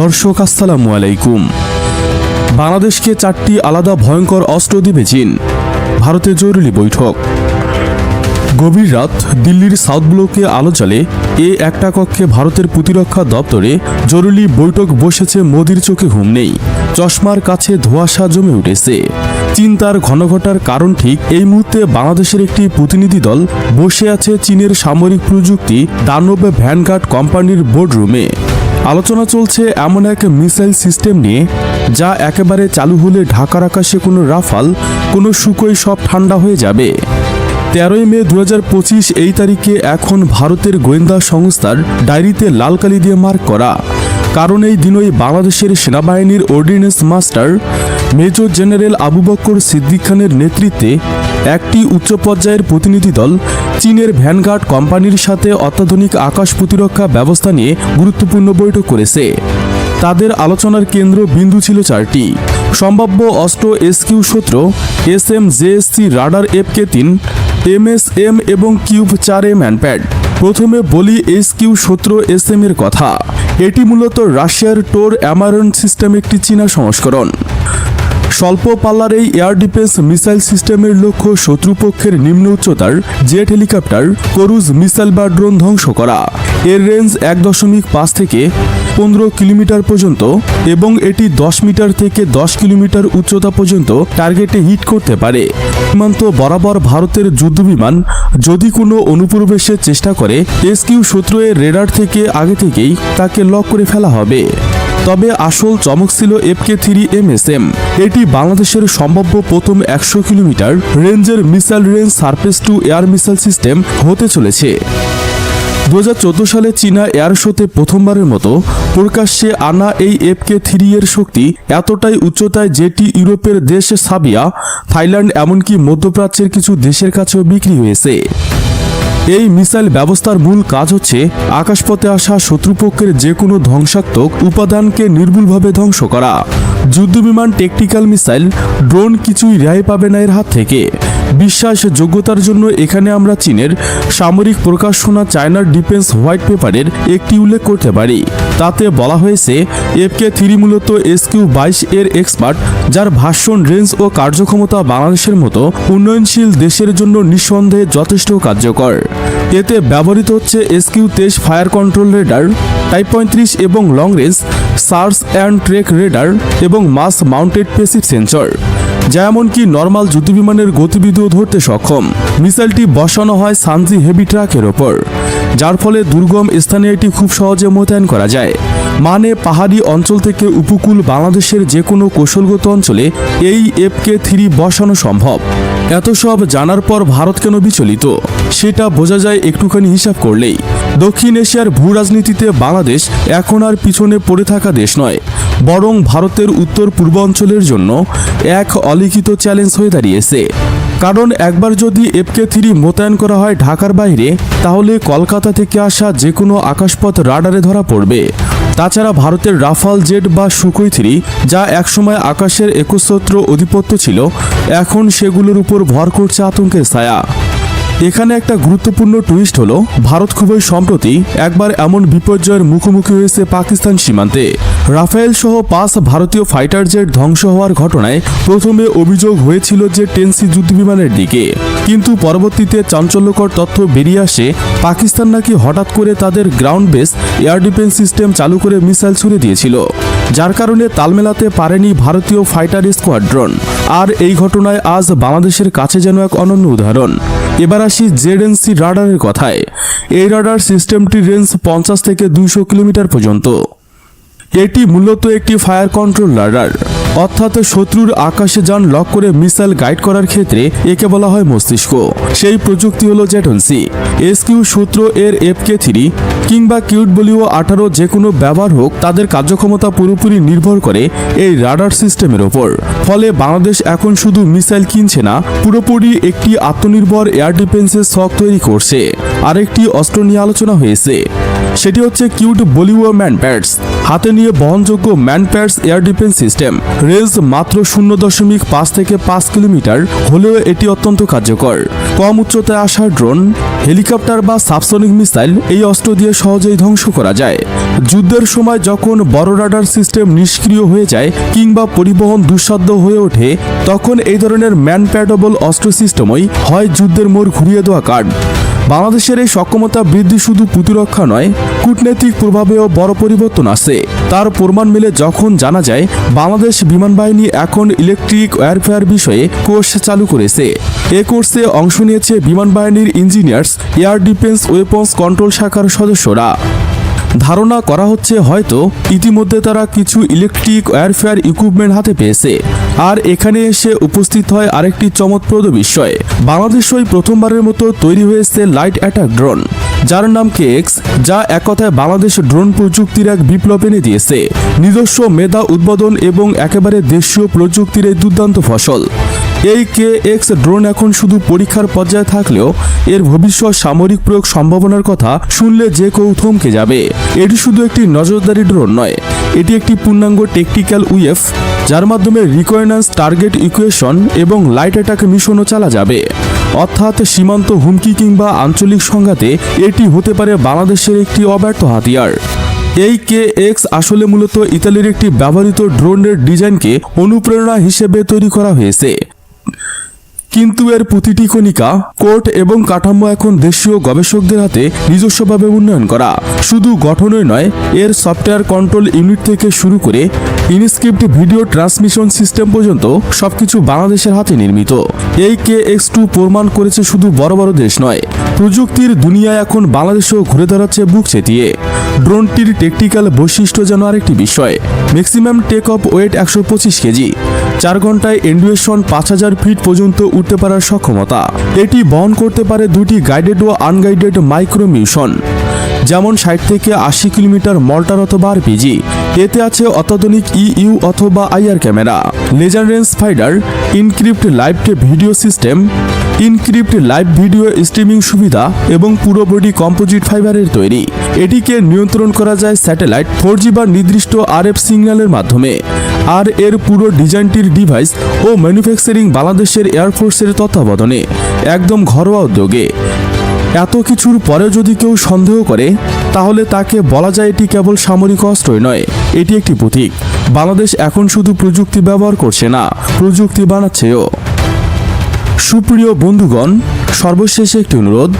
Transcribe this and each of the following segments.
দর্শক, আসসালামু আলাইকুম। বাংলাদেশকে চারটি আলাদা ভয়ঙ্কর অস্ত্র দিবে চীন। ভারতে জরুরি বৈঠক। গভীর রাত দিল্লির সাউথ ব্লকে আলো জ্বলে এ একটা কক্ষে ভারতের প্রতিরক্ষা দপ্তরে জরুরি বৈঠক বসেছে মোদির চোখে ঘুম নেই। চশমার কাছে ধোঁয়াশা জমে উঠেছে। চিন্তার ঘনঘটার কারণ ঠিক এই মুহূর্তে বাংলাদেশের একটি প্রতিনিধি দল বসে আছে চীনের সামরিক প্রযুক্তি দানব ভ্যানগার্ড কোম্পানির বোর্ডরুমে আলোচনা চলছে এমন এক মিসাইল সিস্টেম নিয়ে, যা একেবারে চালু হলে ঢাকার আকাশে কোনো রাফাল, কোনো শুকোই সব ঠান্ডা হয়ে যাবে। তেরোই মে দু হাজার পঁচিশ এই তারিখে এখন ভারতের গোয়েন্দা সংস্থার ডায়েরিতে লাল কালি দিয়ে মার্ক করা। কারণ এই দিনই বাংলাদেশের সেনাবাহিনীর ordnance master, major general Abu Bakkar Siddique খানের নেতৃত্বে একটি উচ্চ পর্যায়ের প্রতিনিধি দল চীনের ভ্যানগার্ড কোম্পানির সাথে অত্যাধুনিক আকাশ প্রতিরক্ষা ব্যবস্থা নিয়ে গুরুত্বপূর্ণ বৈঠক করেছে। তাদের আলোচনার কেন্দ্র বিন্দু ছিল চারটি। সম্ভাব্য অস্ত্র এসকিউ সূত্র, S M JSC radar F K three, M S M এবং কিউব চার এম ম্যানপ্যাড। প্রথমে বলি এস কিউ সতেরো এস এম এর কথা। এটি মূলত রাশিয়ার টোর অ্যামারন সিস্টেম একটি চীনা সংস্করণ। স্বল্প পাল্লার এই এয়ার ডিফেন্স মিসাইল সিস্টেমের লক্ষ্য শত্রুপক্ষের নিম্ন উচ্চতার জেট হেলিকপ্টার করুজ মিসাইল বা ড্রোন ধ্বংস করা। এর রেঞ্জ এক দশমিক পাঁচ থেকে পনেরো কিলোমিটার পর্যন্ত এবং এটি দশ মিটার থেকে দশ কিলোমিটার উচ্চতা পর্যন্ত টার্গেটে হিট করতে পারে। সীমান্ত বরাবর ভারতের যুদ্ধবিমান যদি কোনো অনুপ্রবেশের চেষ্টা করে, এসকিউ শত্রু এর রেডার থেকে আগে থেকেই তাকে লক করে ফেলা হবে। তবে আসল চমক ছিল FK three M S M এটি বাংলাদেশের সম্ভাব্য প্রথম একশো কিলোমিটার রেঞ্জের missile range surface to air missile system হতে চলেছে। দু হাজার চোদ্দ সালে চীনা এয়ার শোতে প্রথমবারের মতো প্রকাশ্যে আনা এই এফকে থ্রি এর শক্তি এতটাই উচ্চতায় যেটি ইউরোপের দেশ সাবিয়া, থাইল্যান্ড, এমনকি মধ্যপ্রাচ্যের কিছু দেশের কাছেও বিক্রি হয়েছে। এই মিসাইল ব্যবস্থার মূল কাজ হচ্ছে আকাশপথে আসা শত্রুপক্ষের যে কোনো ধ্বংসাত্মক উপাদানকে নির্ভুলভাবে ধ্বংস করা। যুদ্ধবিমান টেকটিক্যাল মিসাইল ড্রোন কিছুই রেহাই পাবে না এর হাত থেকে। বিশ্বাসযোগ্যতার জন্য এখানে আমরা চীনের সামরিক প্রকাশনা চায়নার ডিফেন্স হোয়াইট পেপারের একটি উল্লেখ করতে পারি। তাতে বলা হয়েছে, এফকে থ্রি মূলত এসকিউ বাইশ এর এক্সপার্ট, যার ভাষণ, রেঞ্জ ও কার্যক্ষমতা বাংলাদেশের মতো উন্নয়নশীল দেশের জন্য নিঃসন্দেহে যথেষ্ট কার্যকর। এতে ব্যবহৃত হচ্ছে এসকিউ তেইশ ফায়ার কন্ট্রোল রেডার, টাইপ পঁয়ত্রিশ এবং long range search and track radar এবং মাস মাউন্টেড পেসিভ সেন্সর, যা এমনকি নর্মাল যুদ্ধবিমানের গতিবিধিও ধরতে সক্ষম। মিসাইলটি বসানো হয় সানজি হেভি ট্রাকের ওপর। যার ফলে দুর্গম স্থানে এটি খুব সহজে মোতায়েন করা যায়। মানে পাহাড়ি অঞ্চল থেকে উপকূল বাংলাদেশের যে কোনো কৌশলগত অঞ্চলে এই এফকে থ্রি বসানো সম্ভব। এত সব জানার পর ভারত কেন বিচলিত? সেটা বোঝা যায় একটুখানি হিসাব করলেই। দক্ষিণ এশিয়ার ভূ রাজনীতিতে বাংলাদেশ এখন আর পিছনে পড়ে থাকা দেশ নয়। বরং ভারতের উত্তর পূর্বাঞ্চলের জন্য এক অলিখিত চ্যালেঞ্জ হয়ে দাঁড়িয়েছে। কারণ একবার যদি এফকে থ্রি মোতায়েন করা হয় ঢাকার বাইরে, তাহলে কলকাতা থেকে আসা যে কোনো আকাশপথ রাডারে ধরা পড়বে। তাছাড়া ভারতের রাফাল জেট বা সুখই থ্রি, যা একসময় আকাশের একচ্ছত্র অধিপত্য ছিল, এখন সেগুলোর উপর ভর করছে আতঙ্কের ছায়া। এখানে একটা গুরুত্বপূর্ণ টুইস্ট হলো, ভারত খুবই সম্প্রতি একবার এমন বিপর্যয়ের মুখোমুখি হয়েছে পাকিস্তান সীমান্তে। রাফেল সহ পাঁচ ভারতীয় ফাইটার জেট ধ্বংস হওয়ার ঘটনায় প্রথমে অভিযোগ হয়েছিল যে টেনসি যুদ্ধবিমানের দিকে। কিন্তু পরবর্তীতে চাঞ্চল্যকর তথ্য বেরিয়ে আসে, পাকিস্তান নাকি হঠাৎ করে তাদের ground base air defence system চালু করে মিসাইল ছুড়ে দিয়েছিল। যার কারণে তাল মেলাতে পারেনি ভারতীয় ফাইটার স্কোয়াড্রন আর এই ঘটনায় আজ বাংলাদেশের কাছে যেন এক অনন্য উদাহরণ। এবার আসি জেড জেডএনসি রাডারের কথায়। এই রাডার সিস্টেমটির রেঞ্জ পঞ্চাশ থেকে দুইশো কিলোমিটার পর্যন্ত। এটি মূলত একটি ফায়ার কন্ট্রোল রাডার। অর্থাৎ শত্রুর আকাশে যান লক করে মিসাইল গাইড করার ক্ষেত্রে একে বলা হয় মস্তিষ্ক। সেই প্রযুক্তি হলো জেটনসি এসকিউ সূত্র এর এফকে থ্রি কিংবা কিউট বলিও আঠারো যে কোনো ব্যবহার হোক, তাদের কার্যক্ষমতা পুরোপুরি নির্ভর করে এই রাডার সিস্টেমের ওপর। ফলে বাংলাদেশ এখন শুধু মিসাইল কিনছে না, পুরোপুরি একটি আত্মনির্ভর এয়ার ডিফেন্সের শখ তৈরি করছে। আরেকটি অস্ত্র নিয়ে আলোচনা হয়েছে। সেটি হচ্ছে কিউট বলিও ম্যান প্যাডস। হাতে নিয়ে বহনযোগ্য manpads air defence system. Range মাত্র শূন্য দশমিক পাঁচ থেকে পাঁচ কিলোমিটার, হলেও এটি অত্যন্ত কার্যকর। কম উচ্চতায় আসা ড্রোন, হেলিকপ্টার বা সাবসনিক মিসাইল এই অস্ত্র দিয়ে সহজেই ধ্বংস করা যায়। যুদ্ধের সময় যখন বড় রাডার সিস্টেম নিষ্ক্রিয় হয়ে যায় কিংবা পরিবহন দুঃসাধ্য হয়ে ওঠে, তখন এই ধরনের ম্যানপ্যাডেবল অস্ত্র সিস্টেমই হয় যুদ্ধের মোড় ঘুরিয়ে দেওয়া কার্ড। বাংলাদেশের এই সক্ষমতা বৃদ্ধি শুধু প্রতিরক্ষা নয়, কূটনৈতিক প্রভাবেও বড় পরিবর্তন আছে তার প্রমাণ মিলে যখন জানা যায়, বাংলাদেশ বিমান বাহিনী এখন ইলেকট্রিক ওয়ারফেয়ার বিষয়ে কোর্স চালু করেছে। এ কোর্সে অংশ নিয়েছে বিমান বাহিনীর engineers, air defence weapons control শাখার সদস্যরা। ধারণা করা হচ্ছে হয়তো ইতিমধ্যে তারা কিছু ইলেকট্রিক ওয়্যারফেয়ার ইকুইপমেন্ট হাতে পেয়েছে। আর এখানে এসে উপস্থিত হয় আরেকটি চমৎপ্রদ বিষয়। বাংলাদেশই প্রথমবারের মতো তৈরি হয়েছে লাইট অ্যাটাক ড্রোন যার নাম কেএক্স যা এক কথায় বাংলাদেশ ড্রোন প্রযুক্তির এক বিপ্লব এনে দিয়েছে। নিজস্ব মেধা উদ্বোধন এবং একেবারে দেশীয় প্রযুক্তির এই দুর্দান্ত ফসল। এই কে এক্স ড্রোন এখন শুধু পরীক্ষার পর্যায়ে থাকলেও এর ভবিষ্যৎ সামরিক প্রয়োগ সম্ভাবনার কথা শুনলে যে কেউ থমকে যাবে। এটি শুধু একটি নজরদারি ড্রোন নয়, এটি একটি পূর্ণাঙ্গ টেকটিক্যাল উইএফ যার মাধ্যমে রিকোয়েন্যান্স টার্গেট ইকুয়েশন এবং লাইট অ্যাটাক মিশনও চালা যাবে। অর্থাৎ সীমান্ত হুমকি কিংবা আঞ্চলিক সংঘাতে এটি হতে পারে বাংলাদেশের একটি অব্যর্থ হাতিয়ার। এই কে এক্স আসলে মূলত ইতালির একটি ব্যবহৃত ড্রোনের ডিজাইনকে অনুপ্রেরণা হিসেবে তৈরি করা হয়েছে। কিন্তু এর প্রতিটি কণিকা কোর্ট এবং কাঠামো এখন দেশীয় গবেষকদের হাতে নিজস্বভাবে উন্নয়ন করা। শুধু গঠনই নয়, এর সফটওয়্যার কন্ট্রোল ইউনিট থেকে শুরু করে ইনস্ক্রিপ্ট ভিডিও ট্রান্সমিশন সিস্টেম পর্যন্ত সবকিছু বাংলাদেশের হাতে নির্মিত। এই কে এক্স টু প্রমাণ করেছে শুধু বড় বড় দেশ নয় প্রযুক্তির দুনিয়ায় এখন বাংলাদেশেও ঘুরে দাঁড়াচ্ছে বুক চেতিয়ে। ড্রোনটির টেকটিক্যাল বৈশিষ্ট্য যেন আরেকটি বিষয়। ম্যাক্সিমাম টেক অফ ওয়েট একশো পঁচিশ কেজি। চার ঘন্টায় এন্ডুয়েশন পাঁচ হাজার ফিট পর্যন্ত উঠতে পারার সক্ষমতা। এটি বহন করতে পারে দুটি গাইডেড ও আনগাইডেড মাইক্রো মিশন যেমন ষাট থেকে আশি কিলোমিটার মল্টার অথবা আরপিজি। এতে আছে অত্যাধুনিক ইইউ অথবা IR camera. Laser range finder encrypt live video system encrypt live video streaming সুবিধা এবং পুরো বডি কম্পোজিট ফাইবারের তৈরি। এটিকে নিয়ন্ত্রণ করা যায় স্যাটেলাইট ফোর বা নির্দিষ্ট আরএফ সিগন্যালের মাধ্যমে। আর এর পুরো ডিজাইনটির ডিভাইস ও ম্যানুফ্যাকচারিং বাংলাদেশের এয়ারফোর্সের তত্ত্বাবধানে, একদম ঘরোয়া উদ্যোগে। এত কিছুর পরেও যদি কেউ সন্দেহ করে, তাহলে তাকে বলা যায় এটি কেবল সামরিক অস্ত্রই নয়, এটি একটি প্রতীক। বাংলাদেশ এখন শুধু প্রযুক্তি ব্যবহার করছে না, প্রযুক্তি বানাচ্ছেও। সুপ্রিয় বন্ধুগণ, সর্বশেষে একটি অনুরোধ।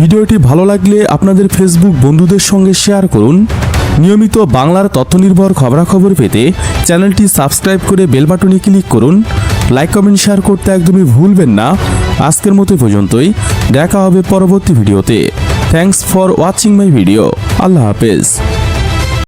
ভিডিওটি ভালো লাগলে আপনাদের ফেসবুক বন্ধুদের সঙ্গে শেয়ার করুন। নিয়মিত বাংলার তথ্য নির্ভর খবরাখবর পেতে চ্যানেলটি সাবস্ক্রাইব করে বেল বাটনে ক্লিক করুন। লাইক কমেন্ট শেয়ার করতে একদমই ভুলবেন না। আজকের মতো পর্যন্তই। দেখা হবে পরবর্তী ভিডিওতে। Thanks for watching my video আল্লাহ হাফেজ।